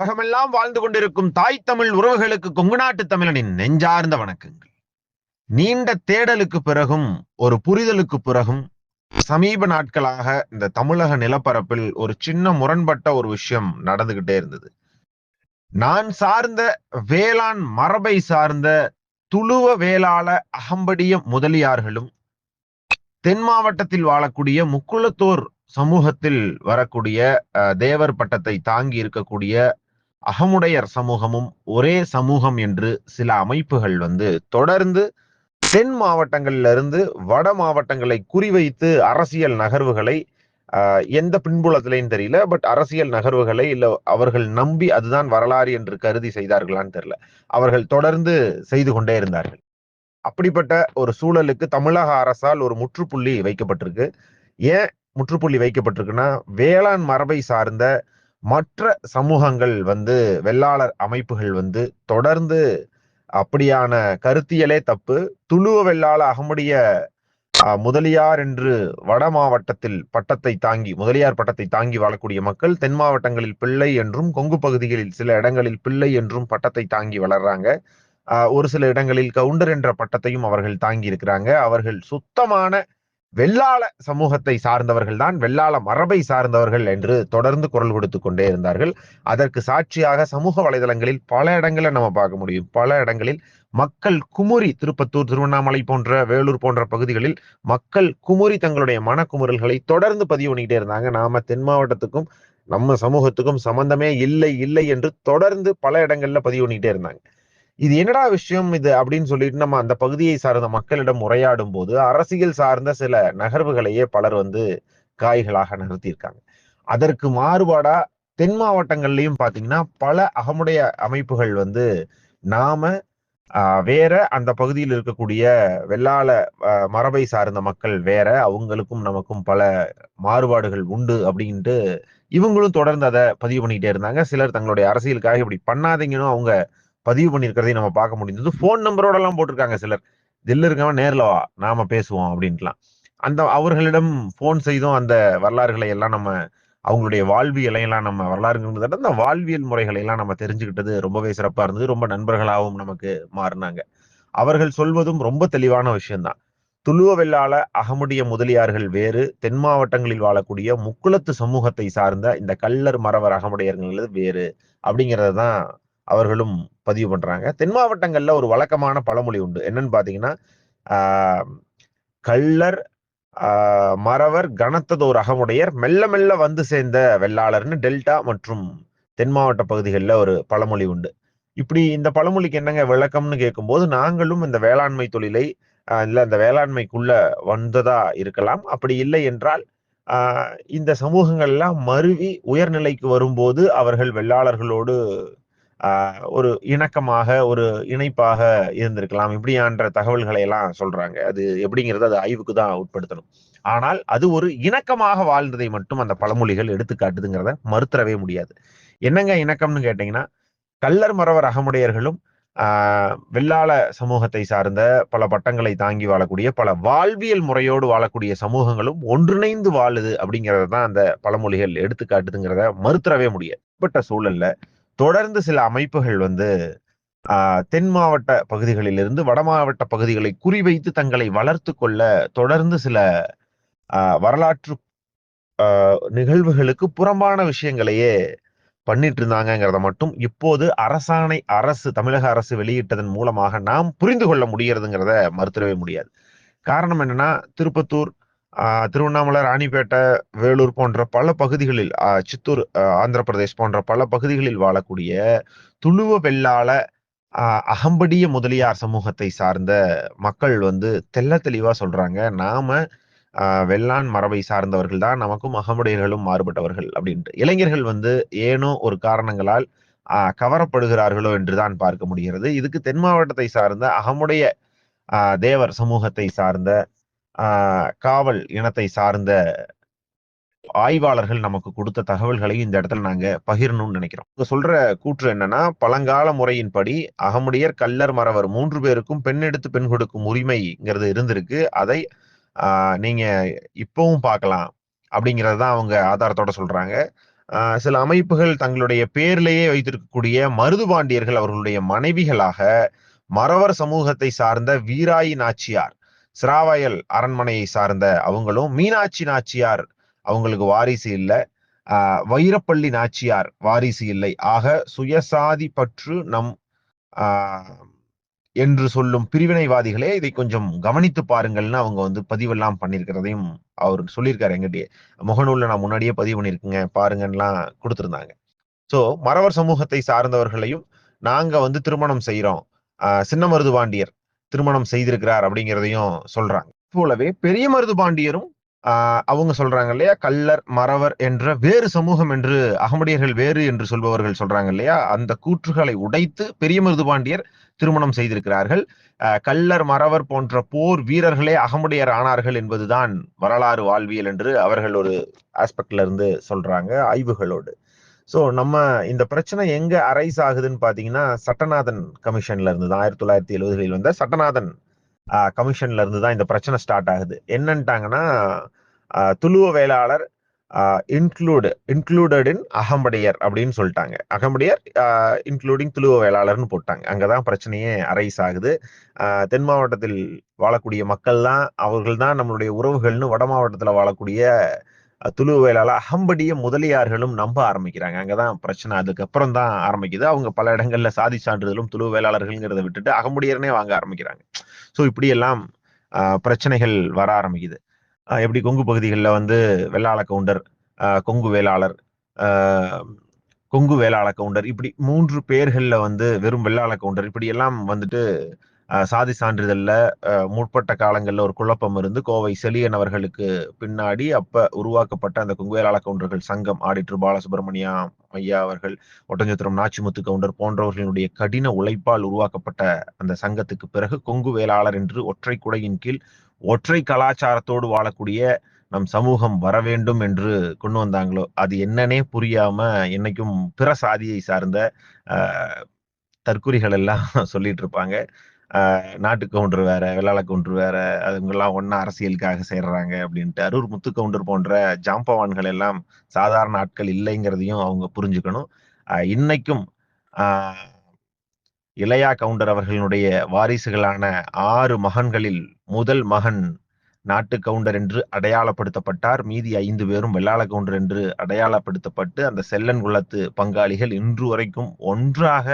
உலகமெல்லாம் வாழ்ந்து கொண்டிருக்கும் தாய் தமிழ் உறவுகளுக்கு கொங்கு நாட்டு தமிழனின் நெஞ்சார்ந்த வணக்கங்கள். நீண்ட தேடலுக்கு பிறகும் ஒரு புரிதலுக்கு பிறகும் சமீப நாட்களாக இந்த தமிழக நிலப்பரப்பில் ஒரு சின்ன முரண்பட்ட ஒரு விஷயம் நடந்துகிட்டே இருந்தது. நான் சார்ந்த வேளாண் மரபை சார்ந்த துளுவ வேளாள அகம்படிய முதலியார்களும் தென் மாவட்டத்தில் வாழக்கூடிய முக்குளத்தோர் சமூகத்தில் வரக்கூடிய தேவர் பட்டத்தை தாங்கி இருக்கக்கூடிய அகமுடையர் சமூகமும் ஒரே சமூகம் என்று சில அமைப்புகள் வந்து தொடர்ந்து தென் மாவட்டங்கள்ல இருந்து வட மாவட்டங்களை குறிவைத்து அரசியல் நகர்வுகளை எந்த பின்புலத்திலையும் தெரியல பட் அரசியல் நகர்வுகளை இல்ல அவர்கள் நம்பி அதுதான் வரலாறு என்று கருதி செய்தார்களான்னு தெரியல. அவர்கள் தொடர்ந்து செய்து கொண்டே இருந்தார்கள். அப்படிப்பட்ட ஒரு சூழலுக்கு தமிழக அரசால் ஒரு முற்றுப்புள்ளி வைக்கப்பட்டிருக்கு. ஏன் முற்றுப்புள்ளி வைக்கப்பட்டிருக்குன்னா வேளாண் மரபை சார்ந்த மற்ற சமூகங்கள் வந்து வெள்ளாளர் அமைப்புகள் வந்து தொடர்ந்து அப்படியான கருத்தியலே தப்பு. துளுவ வெள்ளாள அகமுடைய முதலியார் என்று வட மாவட்டத்தில் பட்டத்தை தாங்கி முதலியார் பட்டத்தை தாங்கி வாழக்கூடிய மக்கள் தென் மாவட்டங்களில் பிள்ளை என்றும் கொங்கு பகுதிகளில் சில இடங்களில் பிள்ளை என்றும் பட்டத்தை தாங்கி வளர்றாங்க. ஒரு சில இடங்களில் கவுண்டர் என்ற பட்டத்தையும் அவர்கள் தாங்கி இருக்கிறாங்க. அவர்கள் சுத்தமான வெள்ளாள சமூகத்தை சார்ந்தவர்கள் தான் வெள்ளாள மரபை சார்ந்தவர்கள் என்று தொடர்ந்து குரல் கொடுத்து கொண்டே இருந்தார்கள். அதற்கு சாட்சியாக சமூக வலைதளங்களில் பல இடங்களில் நம்ம பார்க்க முடியும். பல இடங்களில் மக்கள் குமுறி திருப்பத்தூர் திருவண்ணாமலை போன்ற வேலூர் போன்ற பகுதிகளில் மக்கள் குமுறி தங்களுடைய மனக்குமுறல்களை தொடர்ந்து பதிவு பண்ணிக்கிட்டே இருந்தாங்க. நாம தென் மாவட்டத்துக்கும் நம்ம சமூகத்துக்கும் சம்பந்தமே இல்லை இல்லை என்று தொடர்ந்து பல இடங்கள்ல பதிவு பண்ணிக்கிட்டே இருந்தாங்க. இது என்னடா விஷயம் இது அப்படின்னு சொல்லிட்டு நம்ம அந்த பகுதியை சார்ந்த மக்களிடம் உரையாடும் போது அரசியல் சார்ந்த சில நகர்வுகளையே பலர் வந்து காய்களாக நகர்த்தியிருக்காங்க. அதற்கு மாறுபாடா தென் மாவட்டங்கள்லயும் பாத்தீங்கன்னா பல அகமுடைய அமைப்புகள் வந்து நாம வேற அந்த பகுதியில் இருக்கக்கூடிய வெள்ளாள மரபை சார்ந்த மக்கள் வேற அவங்களுக்கும் நமக்கும் பல மாறுபாடுகள் உண்டு அப்படின்ட்டு இவங்களும் தொடர்ந்து அதை பதிவு பண்ணிக்கிட்டே இருந்தாங்க. சிலர் தங்களுடைய அரசியலுக்காக இப்படி பண்ணாதீங்கன்னு அவங்க பதிவு பண்ணியிருக்கிறதையும் நம்ம பார்க்க முடிஞ்சது ஃபோன் நம்பரோட எல்லாம் போட்டிருக்காங்க சிலர். தில்லு இருக்கவன் நேரில் வா நாம பேசுவோம் அப்படின்ட்டுலாம். அந்த அவர்களிடம் ஃபோன் செய்தும் அந்த வரலாறுகளை எல்லாம் நம்ம அவங்களுடைய வாழ்வியலை எல்லாம் நம்ம வரலாறுங்கிறத அந்த வாழ்வியல் முறைகளை எல்லாம் நம்ம தெரிஞ்சுக்கிட்டது ரொம்பவே சிறப்பா இருந்தது. ரொம்ப நண்பர்களாகவும் நமக்கு மாறினாங்க. அவர்கள் சொல்வதும் ரொம்ப தெளிவான விஷயம்தான். துளுவ வெள்ளாள அகமுடைய முதலியார்கள் வேறு தென் மாவட்டங்களில் வாழக்கூடிய முக்குளத்து சமூகத்தை சார்ந்த இந்த கல்லர் மரவர் அகமுடையர்கள் வேறு அப்படிங்கிறது தான் அவர்களும் பதிவு பண்றாங்க. தென் மாவட்டங்கள்ல ஒரு வழக்கமான பழமொழி உண்டு. என்னன்னு பாத்தீங்கன்னா கள்ளர் மறவர் கனத்ததோர் அகமுடையர் மெல்ல மெல்ல வந்து சேர்ந்த வெள்ளாளர்னு டெல்டா மற்றும் தென் மாவட்ட பகுதிகளில் ஒரு பழமொழி உண்டு. இப்படி இந்த பழமொழிக்கு என்னங்க விளக்கம்னு கேட்கும்போது நாங்களும் இந்த வேளாண்மை தொழிலை இல்லை இந்த வேளாண்மைக்குள்ள வந்ததா இருக்கலாம். அப்படி இல்லை என்றால் இந்த சமூகங்கள்லாம் மருவி உயர்நிலைக்கு வரும்போது அவர்கள் வெள்ளாளர்களோடு ஒரு இணக்கமாக ஒரு இணைப்பாக இருந்திருக்கலாம். இப்படியான்ற தகவல்களை எல்லாம் சொல்றாங்க. அது எப்படிங்கிறது அது ஆய்வுக்கு தான் உட்படுத்தணும். ஆனால் அது ஒரு இணக்கமாக வாழ்ந்ததை மட்டும் அந்த பழமொழிகள் எடுத்துக்காட்டுதுங்கிறத மறுத்தரவே முடியாது. என்னங்க இணக்கம்னு கேட்டீங்கன்னா கல்லர் மறவர் அகமுடையர்களும் ஆஹ் வெள்ளாள சமூகத்தை சார்ந்த பல பட்டங்களை தாங்கி வாழக்கூடிய பல வாழ்வியல் முறையோடு வாழக்கூடிய சமூகங்களும் ஒன்றிணைந்து வாழுது அப்படிங்கிறத தான் அந்த பழமொழிகள் எடுத்துக்காட்டுதுங்கிறத மறுத்தரவே முடியாது. பட்ட சூழல்ல தொடர்ந்து சில அமைப்புகள் வந்து தென் மாவட்ட பகுதிகளிலிருந்து வட மாவட்ட பகுதிகளை குறிவைத்து தங்களை வளர்த்து கொள்ள தொடர்ந்து சில வரலாற்று நிகழ்வுகளுக்கு புறம்பான விஷயங்களையே பண்ணிட்டு இருந்தாங்கிறத மட்டும் இப்போது அரசாணை அரசு தமிழக அரசு வெளியிட்டதன் மூலமாக நாம் புரிந்து கொள்ள முடியறதுங்கிறத மறுத்துடவே முடியாது. காரணம் என்னன்னா திருப்பத்தூர் திருவண்ணாமலை ராணிப்பேட்டை வேலூர் போன்ற பல பகுதிகளில் சித்தூர் ஆந்திர பிரதேஷ் போன்ற பல பகுதிகளில் வாழக்கூடிய துளுவ வெள்ளால அகம்படிய முதலியார் சமூகத்தை சார்ந்த மக்கள் வந்து தெல்ல தெளிவா சொல்றாங்க. நாம வெள்ளான் மரபை சார்ந்தவர்கள் தான் நமக்கும் அகமுடையர்களும் மாறுபட்டவர்கள் அப்படின்ட்டு. இளைஞர்கள் வந்து ஏனோ ஒரு காரணங்களால் கவரப்படுகிறார்களோ என்றுதான் பார்க்க முடிகிறது. இதுக்கு தென் மாவட்டத்தை சார்ந்த அகமுடைய தேவர் சமூகத்தை சார்ந்த காவல் இனத்தை சார்ந்த ஆய்வாளர்கள் நமக்கு கொடுத்த தகவல்களையும் இந்த இடத்துல நாங்க பகிரணும்னு நினைக்கிறோம். சொல்ற கூற்று என்னன்னா பழங்கால முறையின்படி அகமுடையர் கல்லர் மறவர் மூன்று பேருக்கும் பெண் எடுத்து பெண் கொடுக்கும் உரிமைங்கிறது இருந்திருக்கு. அதை நீங்க இப்பவும் பார்க்கலாம் அப்படிங்கிறது தான் அவங்க ஆதாரத்தோட சொல்றாங்க. சில அமைப்புகள் தங்களுடைய பேர்லேயே வைத்திருக்கக்கூடிய மருதுபாண்டியர்கள் அவர்களுடைய மனைவிகளாக மறவர் சமூகத்தை சார்ந்த வீராயி நாச்சியார் சிராவயல் அரண்மனையை சார்ந்த அவங்களும் மீனாட்சி நாச்சியார் அவங்களுக்கு வாரிசு இல்லை. ஆஹ் வைரப்பள்ளி நாச்சியார் வாரிசு இல்லை. ஆக சுயசாதி பற்று நம் ஆஹ் என்று சொல்லும் பிரிவினைவாதிகளே இதை கொஞ்சம் கவனித்து பாருங்கள்னு அவங்க வந்து பதிவெல்லாம் பண்ணியிருக்கிறதையும் அவர் சொல்லியிருக்காரு எங்கிட்டயே முகநூலில் நான் முன்னாடியே பதிவு பண்ணியிருக்கேங்க. பாருங்கன்னெலாம் கொடுத்துருந்தாங்க. ஸோ மறவர் சமூகத்தை சார்ந்தவர்களையும் நாங்க வந்து திருமணம் செய்யறோம் ஆஹ் சின்ன மருதுபாண்டியர் திருமணம் செய்திருக்கிறார் அப்படிங்கிறதையும் சொல்றாங்க. போலவே பெரிய மருது பாண்டியரும் அவங்க சொல்றாங்க இல்லையா? கல்லர் மறவர் என்ற வேறு சமூகம் என்று அகமடியர்கள் வேறு என்று சொல்பவர்கள் சொல்றாங்க இல்லையா? அந்த கூற்றுகளை உடைத்து பெரிய மருதுபாண்டியர் திருமணம் செய்திருக்கிறார்கள். கல்லர் மறவர் போன்ற போர் வீரர்களே அகமுடையர் ஆனார்கள் என்பதுதான் வரலாறு வாழ்வியல் என்று அவர்கள் ஒரு ஆஸ்பெக்ட்ல இருந்து சொல்றாங்க ஆய்வுகளோடு. ஸோ நம்ம இந்த பிரச்சனை எங்க அரைஸ் ஆகுதுன்னு பாத்தீங்கன்னா சட்டநாதன் கமிஷன்ல இருந்து தான் ஆயிரத்தி தொள்ளாயிரத்தி எழுபதுகளில் வந்த சட்டநாதன் கமிஷன்ல இருந்து தான் இந்த பிரச்சனை ஸ்டார்ட் ஆகுது. என்னன்ட்டாங்கன்னா Thuluva Vellalar include included in Agampadaiyar அப்படின்னு சொல்லிட்டாங்க. அகம்படையர் இன்க்ளூடிங் துளுவ வேளாளர்னு போட்டாங்க. அங்கதான் பிரச்சனையே அரைஸ் ஆகுது. தென் மாவட்டத்தில் வாழக்கூடிய மக்கள் தான் அவர்கள் தான் நம்மளுடைய உறவுகள்னு வட மாவட்டத்தில் வாழக்கூடிய துளுவ வேளாளர் அகம்படிய முதலியார்களும் நம்ப ஆரம்பிக்கிறாங்க. அங்கதான் பிரச்சனை. அதுக்கப்புறம் தான் ஆரம்பிக்குது. அவங்க பல இடங்கள்ல சாதி சான்றிதழும் துளு வேளாளர்கள்ங்கிறத விட்டுட்டு அகம்படியர்னே வாங்க ஆரம்பிக்கிறாங்க. ஸோ இப்படியெல்லாம் பிரச்சனைகள் வர ஆரம்பிக்குது. எப்படி கொங்கு பகுதிகளில் வந்து வெள்ளாள கவுண்டர் கொங்கு வேளாளர் கொங்கு வேளாள கவுண்டர் இப்படி மூன்று பேர்களில் வந்து வெறும் வெள்ளாள கவுண்டர் இப்படி எல்லாம் வந்துட்டு சாதி சான்றிதழ்ல முற்பட்ட காலங்களில் ஒரு குழப்பம் இருந்து கோவை செலியன் அவர்களுக்கு பின்னாடி அப்ப உருவாக்கப்பட்ட அந்த குங்குவேலாள கவுண்டர்கள் சங்கம் ஆடிட்டர் பாலசுப்ரமணியா ஐயா அவர்கள் ஒட்டஞ்சத்திரம் நாச்சிமுத்து கவுண்டர் போன்றவர்களுடைய கடின உழைப்பால் உருவாக்கப்பட்ட அந்த சங்கத்துக்கு பிறகு கொங்கு வேளாளர் என்று ஒற்றை குடையின் கீழ் ஒற்றை கலாச்சாரத்தோடு வாழக்கூடிய நம் சமூகம் வர வேண்டும் என்று கொண்டு வந்தாங்களோ அது என்னன்னே புரியாம என்னைக்கும் பிற சாதியை சார்ந்த தற்குறிகள் எல்லாம் சொல்லிட்டு இருப்பாங்க. நாட்டு கவுண்டர் வேற வெள்ளாள கவுண்டர் வேற அதுங்கெல்லாம் ஒன்னா அரசியலுக்காக சேர்றாங்க அப்படின்ட்டு. அரூர் முத்து கவுண்டர் போன்ற ஜாம்பவான்கள் எல்லாம் சாதாரண ஆட்கள் இல்லைங்கிறதையும் அவங்க புரிஞ்சுக்கணும். இன்னைக்கும் இளையா கவுண்டர் அவர்களுடைய வாரிசுகளான ஆறு மகன்களில் முதல் மகன் நாட்டு கவுண்டர் என்று அடையாளப்படுத்தப்பட்டார். மீதி ஐந்து பேரும் வெள்ளாள கவுண்டர் என்று அடையாளப்படுத்தப்பட்டு அந்த செல்லன் குலத்து பங்காளிகள் இன்று வரைக்கும் ஒன்றாக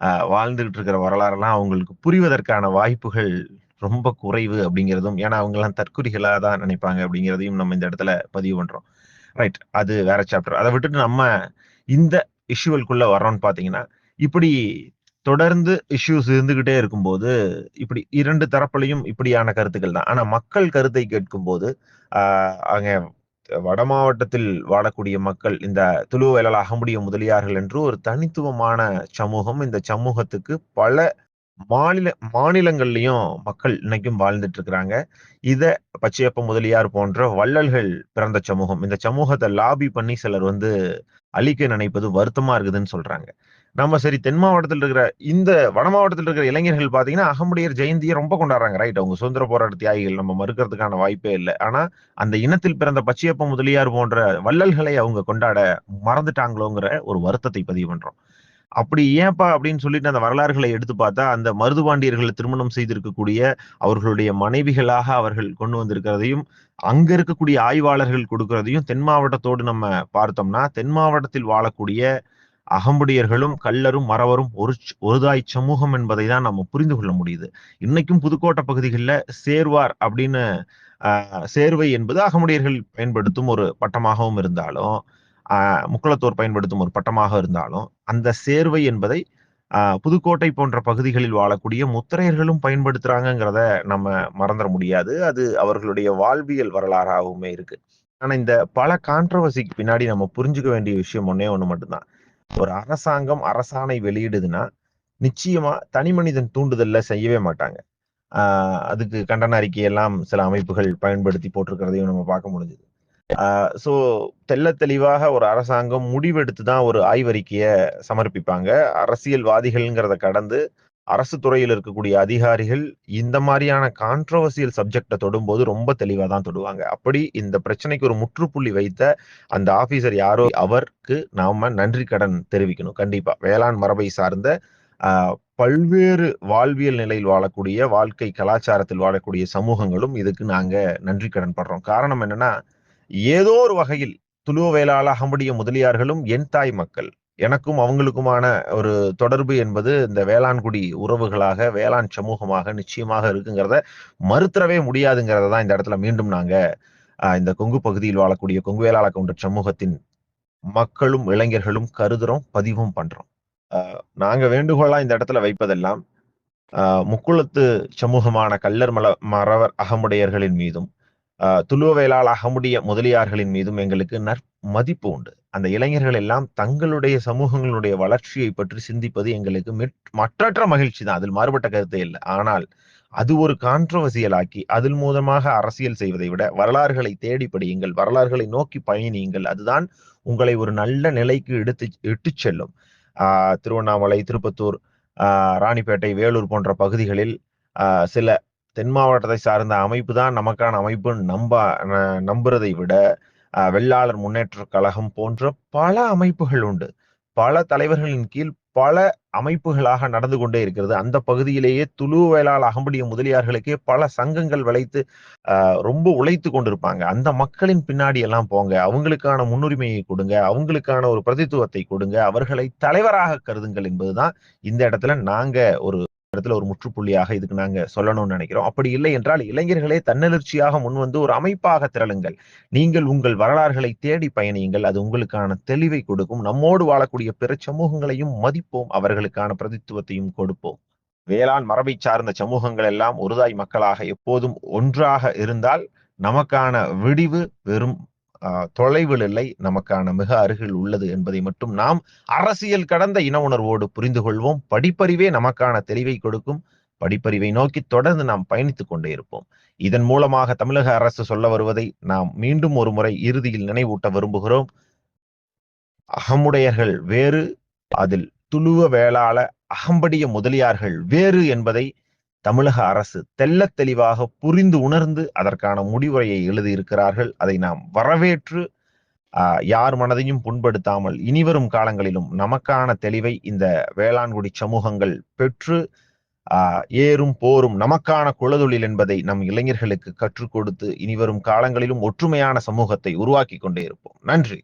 வாழ்ந்துகிட்டு இருக்கிற வரலாறுலாம் அவங்களுக்கு புரிவதற்கான வாய்ப்புகள் ரொம்ப குறைவு அப்படிங்கிறதும் ஏன்னா அவங்கெல்லாம் தற்குறிகளாக தான் நினைப்பாங்க அப்படிங்கிறதையும் நம்ம இந்த இடத்துல பதிவு பண்றோம். ரைட் அது வேற சாப்டர் அதை விட்டுட்டு நம்ம இந்த இஷ்யூவல்குள்ள வர்றோம்னு பாத்தீங்கன்னா இப்படி தொடர்ந்து இஷ்யூஸ் இருந்துகிட்டே இருக்கும்போது இப்படி இரண்டு தரப்புலையும் இப்படியான கருத்துக்கள் தான். ஆனா மக்கள் கருத்தை கேட்கும்போது ஆஹ் வட மாவட்டத்தில் வாழக்கூடிய மக்கள் இந்த துளு வேளாள அகமுடிய முதலியார்கள் என்று ஒரு தனித்துவமான சமூகம் இந்த சமூகத்துக்கு பல மாநில மாநிலங்கள்லயும் மக்கள் இன்னைக்கும் வாழ்ந்துட்டு இருக்கிறாங்க. இத பச்சையப்ப முதலியார் போன்ற வள்ளல்கள் பிறந்த சமூகம். இந்த சமூகத்தை லாபி பண்ணி சிலர் வந்து அழிக்க நினைப்பது வருத்தமா இருக்குதுன்னு சொல்றாங்க. நம்ம சரி தென் மாவட்டத்தில் இருக்கிற இந்த வட மாவட்டத்தில் இருக்கிற இளைஞர்கள் பாத்தீங்கன்னா அகமுடையர் ஜெயந்தியை ரொம்ப கொண்டாடுறாங்க. ரைட் அவங்க சுதந்திர போராட்ட தியாகிகள் நம்ம மறுக்கிறதுக்கான வாய்ப்பே இல்லை. ஆனா அந்த இனத்தில் பிறந்த பச்சையப்ப முதலியார் போன்ற வள்ளல்களை அவங்க கொண்டாட மறந்துட்டாங்களோங்கிற ஒரு வருத்தத்தை பதிவு பண்றோம். அப்படி ஏன்பா அப்படின்னு சொல்லிட்டு அந்த வரலாறுகளை எடுத்து பார்த்தா அந்த மருதுபாண்டியர்களை திருமணம் செய்திருக்கக்கூடிய அவர்களுடைய மனைவிகளாக அவர்கள் கொண்டு வந்திருக்கிறதையும் அங்க இருக்கக்கூடிய ஆய்வாளர்கள் கொடுக்கறதையும் தென் மாவட்டத்தோடு நம்ம பார்த்தோம்னா தென் மாவட்டத்தில் வாழக்கூடிய அகம்படியர்களும் கள்ளரும் மறவரும் ஒரு ஒருதாய் சமூகம் என்பதை தான் நம்ம புரிந்து கொள்ள முடியுது. இன்னைக்கும் புதுக்கோட்டை பகுதிகளில் சேர்வார் அப்படின்னு சேர்வை என்பது அகமுடையர்கள் பயன்படுத்தும் ஒரு பட்டமாகவும் இருந்தாலும் முக்குளத்தோர் பயன்படுத்தும் ஒரு பட்டமாக இருந்தாலும் அந்த சேர்வை என்பதை புதுக்கோட்டை போன்ற பகுதிகளில் வாழக்கூடிய முத்திரையர்களும் பயன்படுத்துறாங்கிறத நம்ம மறந்துட முடியாது. அது அவர்களுடைய வாழ்வியல் வரலாறாகவுமே இருக்கு. ஆனா இந்த பல கான்ட்ரவர்சிக்கு பின்னாடி நம்ம புரிஞ்சுக்க வேண்டிய விஷயம் ஒன்னே ஒண்ணு மட்டும்தான். ஒரு அரசாங்கம் அரசாணை வெளியிடுதுன்னா நிச்சயமா தனி மனிதன் தூண்டுதல்ல செய்யவே மாட்டாங்க. ஆஹ் அதுக்கு கண்டன அறிக்கையெல்லாம் சில அமைப்புகள் பயன்படுத்தி போட்டிருக்கிறதையும் நம்ம பார்க்க முடிஞ்சது. ஸோ தெல்ல தெளிவாக ஒரு அரசாங்கம் முடிவெடுத்து தான் ஒரு ஆய்வறிக்கையை சமர்ப்பிப்பாங்க. அரசியல்வாதிகள்ங்கிறத கடந்து அரசு துறையில் இருக்கக்கூடிய அதிகாரிகள் இந்த மாதிரியான கான்ட்ரவர்சியல் சப்ஜெக்டை தொடும்போது ரொம்ப தெளிவாக தான் தொடுவாங்க. அப்படி இந்த பிரச்சனைக்கு ஒரு முற்றுப்புள்ளி வைத்த அந்த ஆபீசர் யாரோ அவருக்கு நாம நன்றி கடன் தெரிவிக்கணும். கண்டிப்பா. வேளாண் மரபை சார்ந்த ஆஹ், பல்வேறு வாழ்வியல் நிலையில் வாழக்கூடிய வாழ்க்கை கலாச்சாரத்தில் வாழக்கூடிய சமூகங்களும் இதுக்கு நாங்க நன்றி கடன் படுறோம். காரணம் என்னன்னா ஏதோ ஒரு வகையில் துளுவ வேளாள அகமுடைய முதலியார்களும் என் தாய் மக்கள். எனக்கும் அவங்களுக்குமான ஒரு தொடர்பு என்பது இந்த வேளாண்குடி உறவுகளாக வேளாண் சமூகமாக நிச்சயமாக இருக்குங்கிறத மறுத்தரவே முடியாதுங்கிறத தான் இந்த இடத்துல மீண்டும் நாங்க ஆஹ், இந்த கொங்கு பகுதியில் வாழக்கூடிய கொங்கு வேளாள கவுண்டர் சமூகத்தின் மக்களும் இளைஞர்களும் கருதுறோம் பதிவும் பண்றோம். ஆஹ், நாங்க வேண்டுகோளா இந்த இடத்துல வைப்பதெல்லாம் ஆஹ், முக்குளத்து சமூகமான கல்லர் மல மறவர் அகமுடையர்களின் மீதும் துளுவ வேளாள அகமுடைய முதலியார்களின் மீதும் எங்களுக்கு நற்பதிப்பு உண்டு. அந்த இளைஞர்கள் எல்லாம் தங்களுடைய சமூகங்களுடைய வளர்ச்சியை பற்றி சிந்திப்பது எங்களுக்கு மற்றற்ற மகிழ்ச்சி தான் அதில் மாறுபட்ட கருத்தே இல்லை. ஆனால் அது ஒரு கான்ட்ரவர்சியல் ஆக்கி அதில் மூலமாக அரசியல் செய்வதை விட வரலாறுகளை தேடி படியுங்கள் வரலாறுகளை நோக்கி பயணியுங்கள். அதுதான் உங்களை ஒரு நல்ல நிலைக்கு எடுத்து இட்டுச் செல்லும். திருவண்ணாமலை திருப்பத்தூர் ராணிப்பேட்டை வேலூர் போன்ற பகுதிகளில் சில தென் மாவட்டத்தை சார்ந்த அமைப்பு தான் நமக்கான அமைப்புன்னு நம்ப ந- நம்புறதை விட வெள்ளாளர் முன்னேற்ற கழகம் போன்ற பல அமைப்புகள் உண்டு. பல தலைவர்களின் கீழ் பல அமைப்புகளாக நடந்து கொண்டே இருக்கிறது. அந்த பகுதியிலேயே துளு வேளாள அகம்படிய முதலியார்களுக்கே பல சங்கங்கள் விளைத்து ரொம்ப உழைத்து கொண்டிருப்பாங்க. அந்த மக்களின் பின்னாடி எல்லாம் போங்க. அவங்களுக்கான முன்னுரிமையை கொடுங்க. அவங்களுக்கான ஒரு பிரதித்துவத்தை கொடுங்க. அவர்களை தலைவராக கருதுங்கள் என்பதுதான் இந்த இடத்துல நாங்க ஒரு இடத்துல ஒரு முற்றுப்புள்ளியாக இதுக்கு நாங்க சொல்லணும்னு நினைக்கிறோம். அப்படி இல்லை என்றால் இளைஞர்களே தன்னெழுச்சியாக முன் வந்து ஒரு அமைப்பாக திரளுங்கள். நீங்கள் உங்கள் வரலாறுகளை தேடி பயணியுங்கள். அது உங்களுக்கான தெளிவை கொடுக்கும். நம்மோடு வாழக்கூடிய பிற சமூகங்களையும் மதிப்போம். அவர்களுக்கான பிரதித்துவத்தையும் கொடுப்போம். வேளாண் மரபை சார்ந்த சமூகங்கள் எல்லாம் ஒருதாய் மக்களாக எப்போதும் ஒன்றாக இருந்தால் நமக்கான விடிவு வெறும் தொலைவில் இல்லை. நமக்கான மிக அருகில் உள்ளது என்பதை மட்டும் நாம் அரசியல் கடந்த இன உணர்வோடு புரிந்து கொள்வோம். படிப்பறிவே நமக்கான தெளிவை கொடுக்கும். படிப்பறிவை நோக்கி தொடர்ந்து நாம் பயணித்துக் கொண்டே இருப்போம். இதன் மூலமாக தமிழக அரசு சொல்ல வருவதை நாம் மீண்டும் ஒரு முறை இறுதியில் நினைவூட்ட விரும்புகிறோம். அகமுடையர்கள் வேறு அதில் துளுவ வேளாள அகம்படிய முதலியார்கள் வேறு என்பதை தமிழக அரசு தெள்ளத் தெளிவாக புரிந்து உணர்ந்து அதற்கான முடிவுரையை எழுதியிருக்கிறார்கள். அதை நாம் வரவேற்று யார் மனதையும் புண்படுத்தாமல் இனிவரும் காலங்களிலும் நமக்கான தெளிவை இந்த வேளாண்குடி சமூகங்கள் பெற்று ஏறும் போரும் நமக்கான குலதொழில் என்பதை நம் இளைஞர்களுக்கு கற்றுக் கொடுத்து இனிவரும் காலங்களிலும் ஒற்றுமையான சமூகத்தை உருவாக்கி கொண்டே இருப்போம். நன்றி.